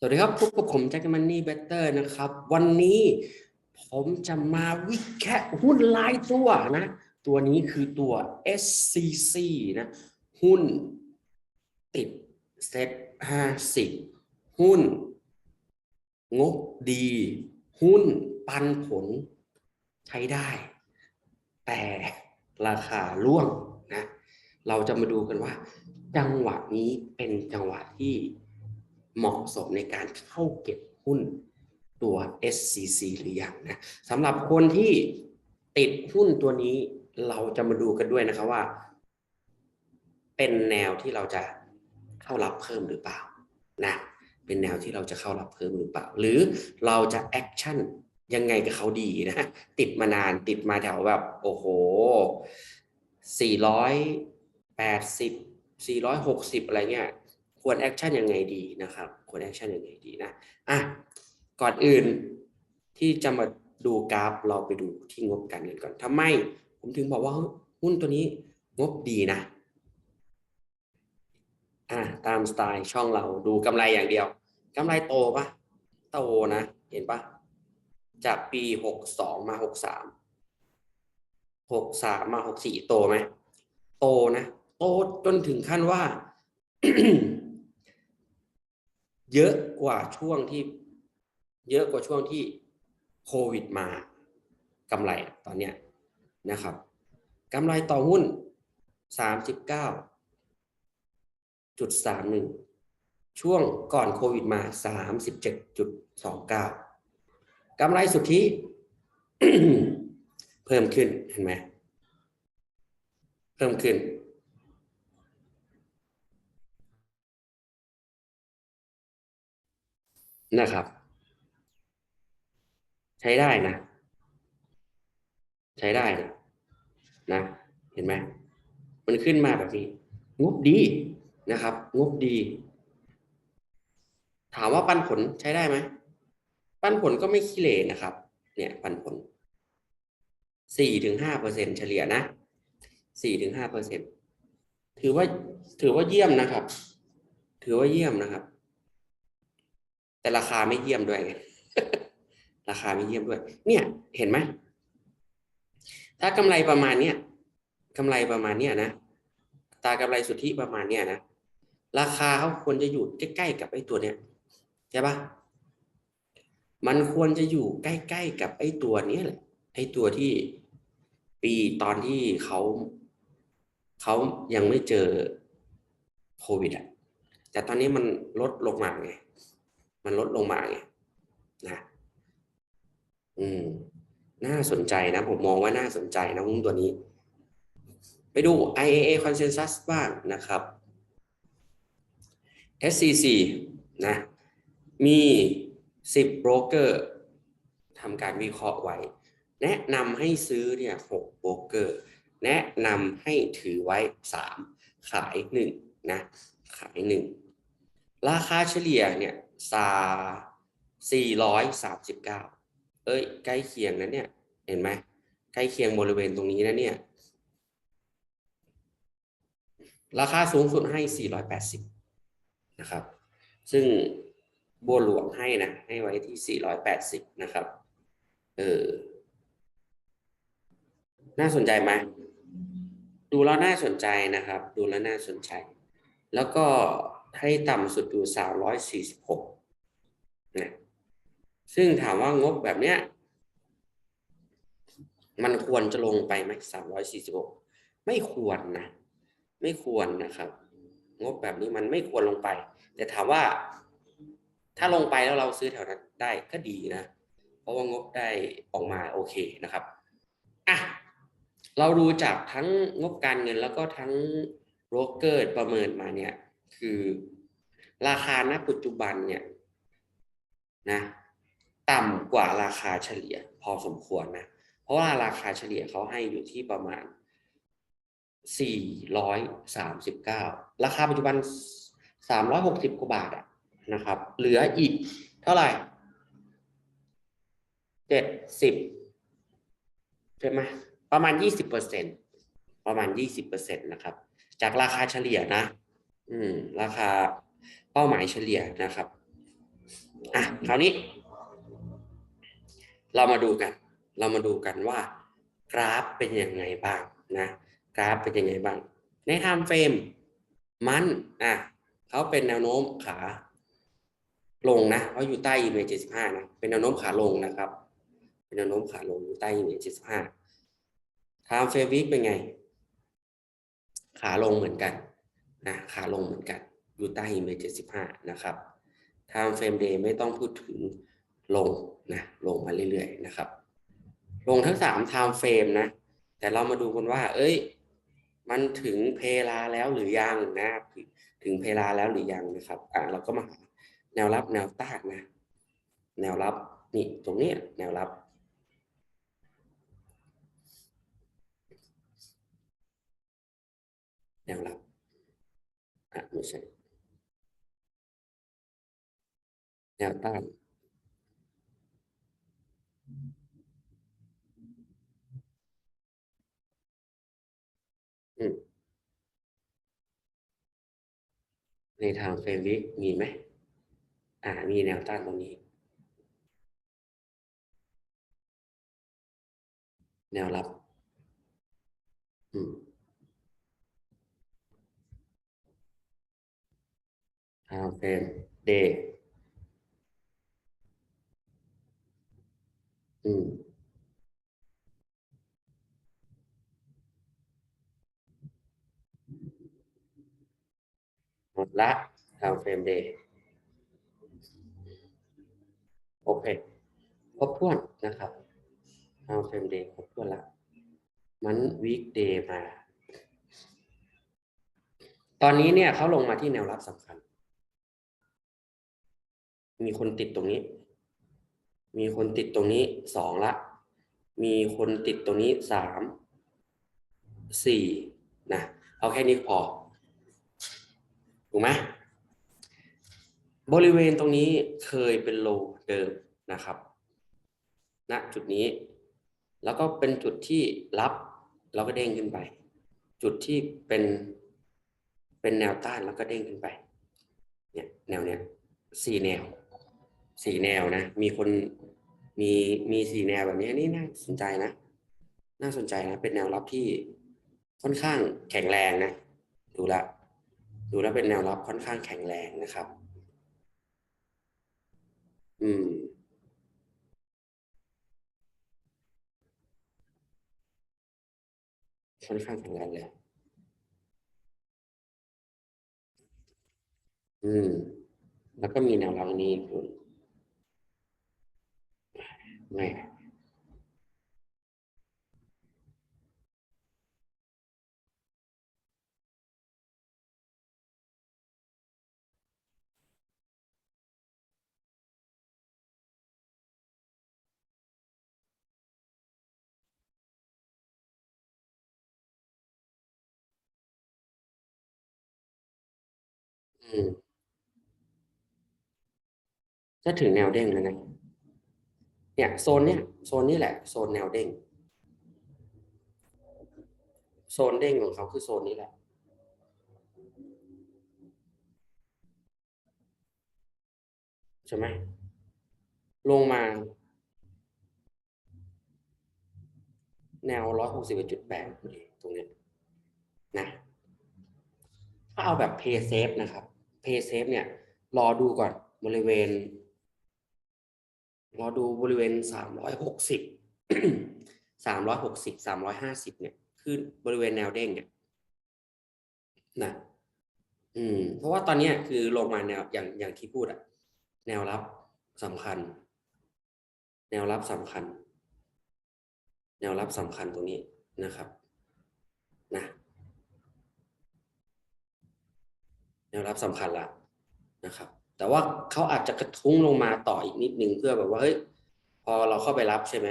สวัสดีครับพบกับผมแจ็คมันนี่เบเตอร์นะครับ วันนี้ผมจะมาวิเคราะห์หุ้นรายตัวนะ ตัวนี้คือตัว SCC นะ หุ้นติดเซ็ต50หุ้น งบดี หุ้นปันผลใช้ได้ แต่ราคาร่วงนะ เราจะมาดูกันว่า จังหวะนี้เป็นจังหวะที่ เหมาะสมในการเข้าเก็บหุ้นตัว SCC หรือยังนะสำหรับคนที่ติดหุ้นตัวนี้เราจะมาดูกันด้วยนะครับว่า เป็นแนวที่เราจะเข้ารับเพิ่มหรือเปล่านะเป็นแนวที่เราจะเข้ารับเพิ่มหรือเปล่า หรือเราจะแอคชั่นยังไงกับเขาดีนะติดมานานติดมาแถวแบบ โอ้โหสี่ร้อยแปดสิบสี่ร้อยหกสิบอะไรเงี้ย ควรแอคชั่นยังไงดีนะครับ ควรแอคชั่นยังไงดีนะอะก่อนอื่นที่จะมาดูกราฟเราไปดูที่งบการเงินก่อนทำไมผมถึงบอกว่าหุ้นตัวนี้งบดีนะอะตามสไตล์ช่องเราดูกำไรอย่างเดียวกำไรโตปะโตนะ เห็นปะจากปีหกสองมาหกสามหกสามมาหกสี่โตไหมโตนะ โตจนถึงขั้นว่า เยอะกว่าช่วงที่ เยอะกว่าช่วงที่โควิดมากำไรตอนเนี้ยนะครับกำไรต่อหุ้นสามสิบเก้าจุดสามหนึ่งช่วงก่อนโควิดมาสามสิบเจ็ดจุดสองเก้ากำไรสุทธิเพิ่มขึ้นเห็นไหมเพิ่มขึ้น นะครับ ใช้ได้นะ ใช้ได้นะนะ เห็นไหมมันขึ้นมาแบบนี้ งบดีนะครับ งบดี ถามว่าปันผลใช้ได้ไหมปันผลก็ไม่ขี้เหร่นะครับ เนี่ยปันผลสี่ถึงห้าเปอร์เซ็นเฉลี่ยนะสี่ถึงห้าเปอร์เซ็นถือว่าถือว่าเยี่ยมนะครับ ถือว่าเยี่ยมนะครับ แต่ราคาไม่เยี่ยมด้วยไงราคาไม่เยี่ยมด้วย เนี่ย เห็นไหมถ้ากำไรประมาณเนี้ยกำไรประมาณเนี้ยนะตากำไรสุทธิประมาณเนี้ยนะราคาเขาควรจะอยู่ใกล้ๆกับไอ้ตัวเนี้ยใช่ปะมันควรจะอยู่ใกล้ๆกับไอ้ตัวเนี้ยแหละไอ้ตัวที่ปีตอนที่เขาเขายังไม่เจอโควิดอะแต่ตอนนี้มันลดลงมาไง มันลดลงมาไงนะอืม น่าสนใจนะ ผมมองว่าน่าสนใจนะหุ้นตัวนี้ ไปดู IAA Consensus บ้างนะครับ SCC นะ มี 10 โบรกเกอร์ทำการวิเคราะห์ไว้ แนะนำให้ซื้อเนี่ย6โบรกเกอร์ แนะนำให้ถือไว้ 3 ขาย 1 นะ ขาย 1 ราคาเฉลี่ยเนี่ย ซาสี่ร้อยสามสิบเก้าเอ้ย ใกล้เคียงนะเนี่ย เห็นไหมใกล้เคียงบริเวณตรงนี้นะเนี่ย ราคาสูงสุดให้สี่ร้อยแปดสิบนะครับ ซึ่งบัวหลวงให้นะ ให้ไว้ที่สี่ร้อยแปดสิบนะครับ เออ น่าสนใจไหม ดูแล้วน่าสนใจนะครับ ดูแล้วน่าสนใจ แล้วก็ ให้ต่ำสุดอยู่สามร้อยสี่สิบหกนะซึ่งถามว่างบแบบเนี้ย มันควรจะลงไปไหมสามร้อยสี่สิบหกไม่ควรนะ ไม่ควรนะครับ งบแบบนี้มันไม่ควรลงไป แต่ถามว่า ถ้าลงไปแล้วเราซื้อแถวนั้นได้ก็ดีนะ เพราะว่างบได้ออกมาโอเคนะครับอะเราดูจากทั้งงบการเงินแล้วก็ทั้งโบรกเกอร์ประเมินมาเนี่ย คือราคาณปัจจุบันเนี่ยนะต่ำกว่าราคาเฉลี่ยพอสมควรนะ เพราะว่าราคาเฉลี่ยเขาให้อยู่ที่ประมาณ 439 ราคาปัจจุบัน 360 กว่าบาทอะนะครับ เหลืออีกเท่าไหร่ 70 ใช่ไหมประมาณ 20%ประมาณ 20%นะครับ จากราคาเฉลี่ยนะ อืมราคาเป้าหมายเฉลี่ยนะครับอะคราวนี้ เรามาดูกัน เรามาดูกันว่า กราฟเป็นยังไงบ้างนะ กราฟเป็นยังไงบ้าง ใน time frame มันอะเขาเป็นแนวโน้มขาลงนะเขาอยู่ใต้ EMA 75นะเป็นแนวโน้มขาลงนะครับ เป็นแนวโน้มขาลงอยู่ใต้ EMA 75 time frame week เป็นไง ขาลงเหมือนกัน นะขาลงเหมือนกันอยู่ใต้ EMA 75นะครับ time frame day ไม่ต้องพูดถึงลงนะลงมาเรื่อยๆนะครับ ลงทั้งสาม time frame นะ แต่เรามาดูกันว่า เอ้ย มันถึงเพลาแล้วหรือยังนะถึงเพลาแล้วหรือยังนะครับอ่าเราก็มาหาแนวรับแนวต้านนะ แนวรับนี่ตรงนี้แนวรับแนวรับ แนวต้านอืมในทางเฟรมวิกมีไหม อ่า มีแนวต้านตรงนี้ แนวรับ อืม ทางเฟมเดอืมหมดละทางเฟรมเดโอเคครบถ้วนนะครับทางเฟรมเดครบถ้วนละ มันวีคเดมา ตอนนี้เนี่ยเขาลงมาที่แนวรับสำคัญ มีคนติดตรงนี้ มีคนติดตรงนี้สองละ มีคนติดตรงนี้สามสี่นะเอาแค่นี้พอ ถูกไหมบริเวณตรงนี้เคยเป็นโลเดิมนะครับณจุดนี้ แล้วก็เป็นจุดที่รับแล้วก็เด้งขึ้นไป จุดที่เป็นเป็นแนวต้านแล้วก็เด้งขึ้นไป เนี่ยแนวเนี้ยสี่แนว สี่แนวนะ มีคนมีมีสี่แนวแบบนี้นี่น่าสนใจนะ น่าสนใจนะ เป็นแนวรับที่ค่อนข้างแข็งแรงนะ ดูละ ดูแล้วเป็นแนวรับค่อนข้างแข็งแรงนะครับ อืมค่อนข้างแข็งแรงเลย อืม แล้วก็มีแนวรับนนี้คุณ ไม่อืมจะถึงแนวเด้งแล้วนะ เนี่ยโซนเนี่ยโซนนี้แหละโซนแนวเด้งโซนเด้งของเขาคือโซนนี้แหละใช่ไหมลงมาแนวร้อยหกสิบจุดแปดตรงนี้นะ ถ้าเอาแบบ pay safe นะครับ pay safe เนี่ย รอดูก่อนบริเวณ เรอดูบริเวณสามร้อยหกสิบสามร้อยหกสิบสามร้อยห้าสิบเนี่ย คือบริเวณแนวเด้งเนี่ยนะอืม เพราะว่าตอนนี้คือลงมาแนวอย่างอย่างที่พูดอะแนวรับสำคัญ แนวรับสำคัญ แนวรับสำคัญตรงนี้นะครับนะแนวรับสำคัญละนะครับ แต่ว่าเขาอาจจะกระทุ้งลงมาต่ออีกนิดนึงเพื่อแบบว่าเฮ้ยพอเราเข้าไปรับใช่ไหม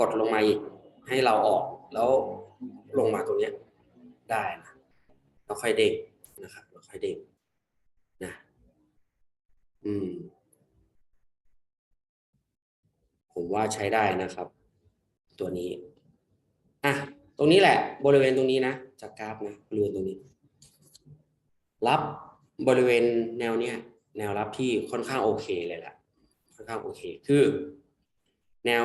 กดลงมาอีกให้เราออกแล้วลงมาตรงเนี้ยได้นะแล้วค่อยเด้งนะครับแล้วค่อยเด้งนะอืม ผมว่าใช้ได้นะครับ ตัวนี้อะตรงนี้แหละ บริเวณตรงนี้นะจากกราฟนะบริเวณตรงนี้ รับบริเวณแนวเนี้ย แนวรับที่ค่อนข้างโอเคเลยแหละค่อนข้างโอเคคือ แนว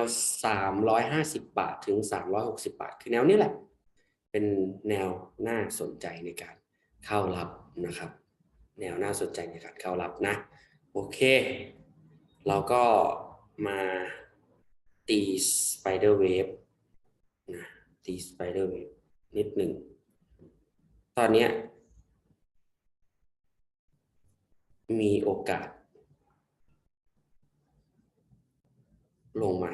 350 บาทถึง 360 บาท คือแนวนี้แหละ เป็นแนวน่าสนใจในการเข้ารับนะครับ แนวน่าสนใจในการเข้ารับนะ โอเค เราก็มาตีสไปเดอร์เวฟนะตีสไปเดอร์เวฟนิดหนึ่ง ตอนเนี้ย มีโอกาส ลงมา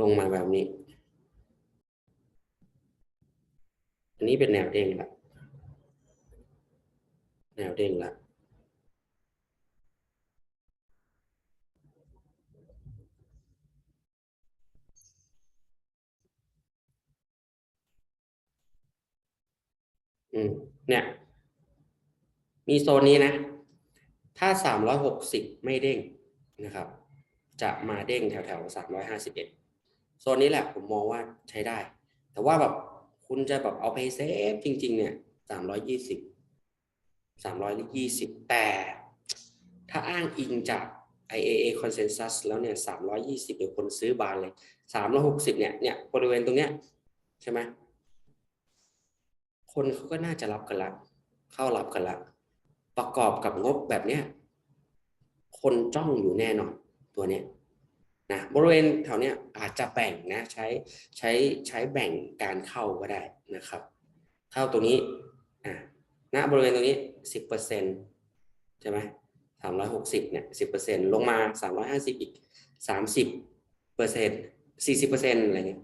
ลงมาแบบนี้ อันนี้เป็นแนวเด้งละ แนวเด้งละ อืมเนี่ย มีโซนนี้นะ ถ้า 360 ไม่เด้งนะครับ จะมาเด้งแถวแถว351 โซนนี้แหละผมมองว่าใช้ได้ แต่ว่าแบบคุณจะแบบเอาไปเซฟจริง ๆ เนี่ย 320 320 แต่ถ้าอ้างอิงจาก IAA consensus แล้วเนี่ย 320เดี๋ยวคนซื้อบานเลย 360 เนี่ย เนี่ยบริเวณตรงเนี้ยใช่ไหม คนเขาก็น่าจะรับกันละเข้ารับกันละประกอบกับงบแบบเนี้ยคนจ้องอยู่แน่นอนตัวเนี้ยนะบริเวณแถวเนี้ยอาจจะแบ่งนะใช้ใช้ใช้แบ่งการเข้าก็ได้นะครับ เข้าตรงนี้อะณบริเวณตรงนี้สิบเปอร์เซ็นใช่ไหมสามร้อยหกสิบเนี่ยสิบเปอร์เซ็นลงมาสามร้อยห้าสิบอีกสามสิบเปอร์เซ็นสี่สิบเปอร์เซ็นอะไรเงี้ย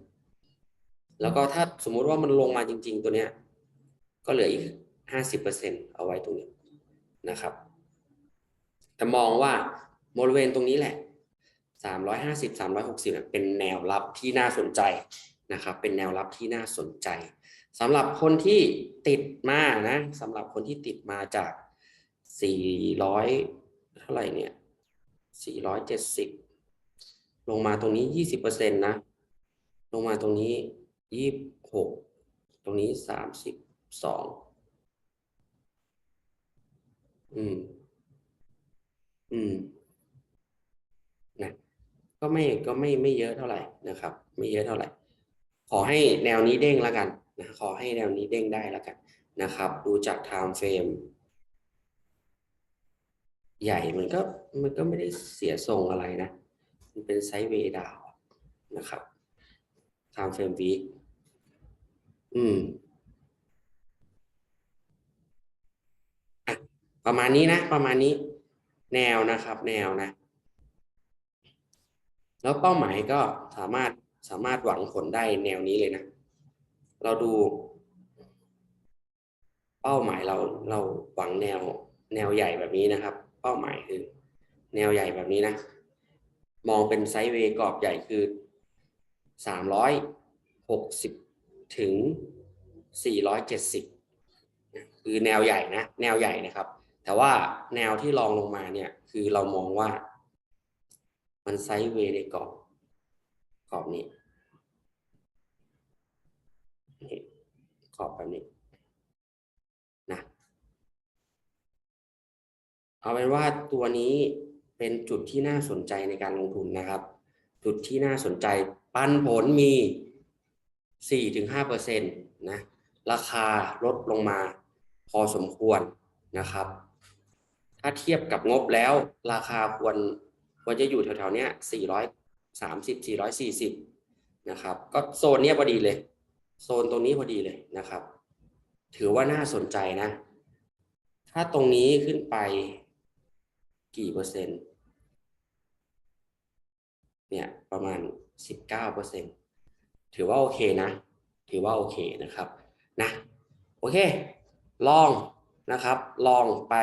แล้วก็ถ้าสมมุติว่ามันลงมาจริง ๆ ตัวเนี้ย ก็เหลืออีกห้าสิบเปอร์เซ็นเอาไว้ตรงนี้นะครับแต่มองว่าบริเวณตรงนี้แหละสามร้อยห้าสิบสามร้อยหกสิบเป็นแนวรับที่น่าสนใจนะครับ เป็นแนวรับที่น่าสนใจสำหรับคนที่ติดมานะสำหรับคนที่ติดมาจากสี่ร้อยเท่าไหร่เนี่ยสี่ร้อยเจ็ดสิบลงมาตรงนี้ยี่สิบเปอร์เซ็นตนะ ลงมาตรงนี้ยี่สิบหกตรงนี้สาม สองอืม อืมนะก็ไม่ก็ไม่ไม่เยอะเท่าไหร่นะครับ ไม่เยอะเท่าไหร่ ขอให้แนวนี้เด้งแล้วกันนะขอให้แนวนี้เด้งได้แล้วกันนะครับ ดูจาก time frame ใหญ่มันก็มันก็ไม่ได้เสียทรงอะไรนะ มันเป็นไซด์เวย์ดาวนะครับ time frame week อืม ประมาณนี้นะ ประมาณนี้ แนวนะครับ แนวนะ แล้วเป้าหมายก็สามารถสามารถหวังผลได้แนวนี้เลยนะ เราดู เป้าหมายเราเราหวังแนว แนวใหญ่แบบนี้นะครับ เป้าหมายคือ แนวใหญ่แบบนี้นะ มองเป็นไซด์เวย์กรอบใหญ่คือสามร้อยหกสิบถึงสี่ร้อยเจ็ดสิบคือแนวใหญ่นะ แนวใหญ่นะครับ แต่ว่าแนวที่รองลงมาเนี่ย คือเรามองว่า มันไซด์เวย์ในกรอบกรอบนี้นี่กรอบแบบนี้นะเอาเป็นว่าตัวนี้เป็นจุดที่น่าสนใจในการลงทุนนะครับ จุดที่น่าสนใจปันผลมี 4-5%นะ ราคาลดลงมาพอสมควรนะครับ ถ้าเทียบกับงบแล้ว ราคาควรควรจะอยู่แถวๆเนี้ย430 440 นะครับ ก็โซนเนี้ยพอดีเลย โซนตรงนี้พอดีเลยนะครับ ถือว่าน่าสนใจนะ ถ้าตรงนี้ขึ้นไปกี่เปอร์เซ็นต์เนี่ยประมาณ 19เปอร์เซ็นต์ถือว่าโอเคนะ ถือว่าโอเคนะครับนะโอเค ลองนะครับ ลองไป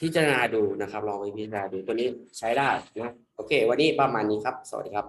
พิจารณาดูนะครับลองไปพิจารณาดูตัวนี้ใช้ได้นะโอเค วันนี้ประมาณนี้ครับ สวัสดีครับ